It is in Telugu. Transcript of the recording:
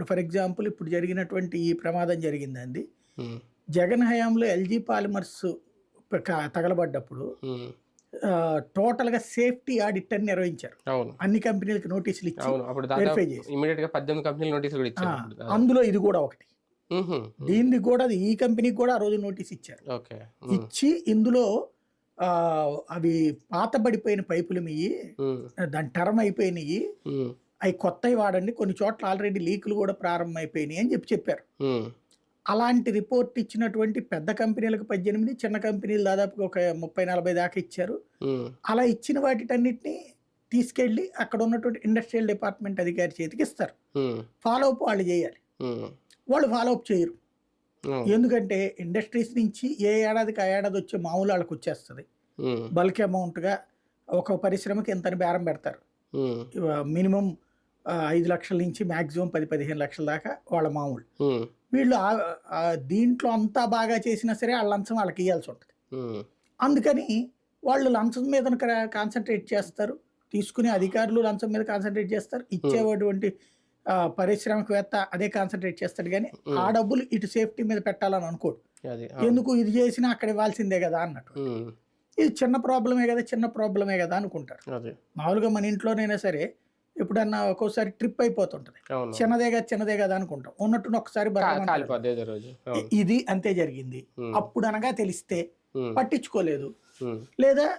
ఇప్పుడు ఫర్ ఎగ్జాంపుల్ ఇప్పుడు జరిగినటువంటి ఈ ప్రమాదం జరిగిందండి. జగన్ హయాంలో ఎల్జీ పాలిమర్స్ తగలబడ్డప్పుడు టోటల్గా సేఫ్టీ ఆడిట్ అని నిర్వహించారు. అన్ని కంపెనీలకు నోటీసులు ఇచ్చి ఇచ్చారు అందులో ఇది కూడా ఒకటి. దీనికి కూడా ఈ కంపెనీకి కూడా ఆ రోజు నోటీస్ ఇచ్చారు. ఇచ్చి ఇందులో అవి పాతబడిపోయిన పైపులు మీ దాని టర్మ్ అయిపోయినాయి. అవి కొత్తవి వాడండి కొన్ని చోట్ల ఆల్రెడీ లీకులు కూడా ప్రారంభమైపోయినాయి అని చెప్పి చెప్పారు. అలాంటి రిపోర్ట్ ఇచ్చినటువంటి పెద్ద కంపెనీలకు పద్దెనిమిది చిన్న కంపెనీలు దాదాపు ఒక ముప్పై నలభై దాకా ఇచ్చారు. అలా ఇచ్చిన వాటిటన్నిటిని తీసుకెళ్ళి అక్కడ ఉన్నటువంటి ఇండస్ట్రియల్ డిపార్ట్మెంట్ అధికారి చేతికి ఇస్తారు. ఫాలో అప్ వాళ్ళు చేయాలి. వాళ్ళు ఫాలో అప్ చేయరు ఎందుకంటే ఇండస్ట్రీస్ నుంచి ఏ ఏడాదికి ఆ ఏడాది వచ్చే మామూలు వాళ్ళకి వచ్చేస్తుంది. బల్క్ అమౌంట్గా ఒక పరిశ్రమకి ఎంతని బేరం పెడతారు. మినిమం ఐదు లక్షల నుంచి మ్యాక్సిమం పది పదిహేను లక్షల దాకా వాళ్ళ మామూలు. వీళ్ళు ఆ- ఆ దీంట్లో అంతా బాగా చేసినా సరే వాళ్ళ లంచం వాళ్ళకి ఇవ్వాల్సి ఉంటుంది. అందుకని వాళ్ళు లంచం మీద కాన్సన్ట్రేట్ చేస్తారు. తీసుకునే అధికారులు లంచం మీద కాన్సన్ట్రేట్ చేస్తారు. ఇచ్చేటువంటి ఆ, పారిశ్రామికవేత్త అదే కాన్సన్ట్రేట్ చేస్తాడు కానీ ఆ డబ్బులు ఇటు సేఫ్టీ మీద పెట్టాలని అనుకోడు. ఆ, ఎందుకు ఇది చేసినా అక్కడ ఇవ్వాల్సిందే కదా అన్నట్టు. ఇది చిన్న ప్రాబ్లమే కదా చిన్న ప్రాబ్లమే కదా అనుకుంటారు. మామూలుగా మన ఇంట్లోనైనా సరే ఎప్పుడన్నా ఒక్కోసారి ట్రిప్ అయిపోతుంటది. చిన్నదే కదా చిన్నదే కదా అనుకుంటాం. ఉన్నట్టు ఒకసారి ఇది అంతే జరిగింది. అప్పుడు అనగా తెలిస్తే పట్టించుకోలేదు. లేదా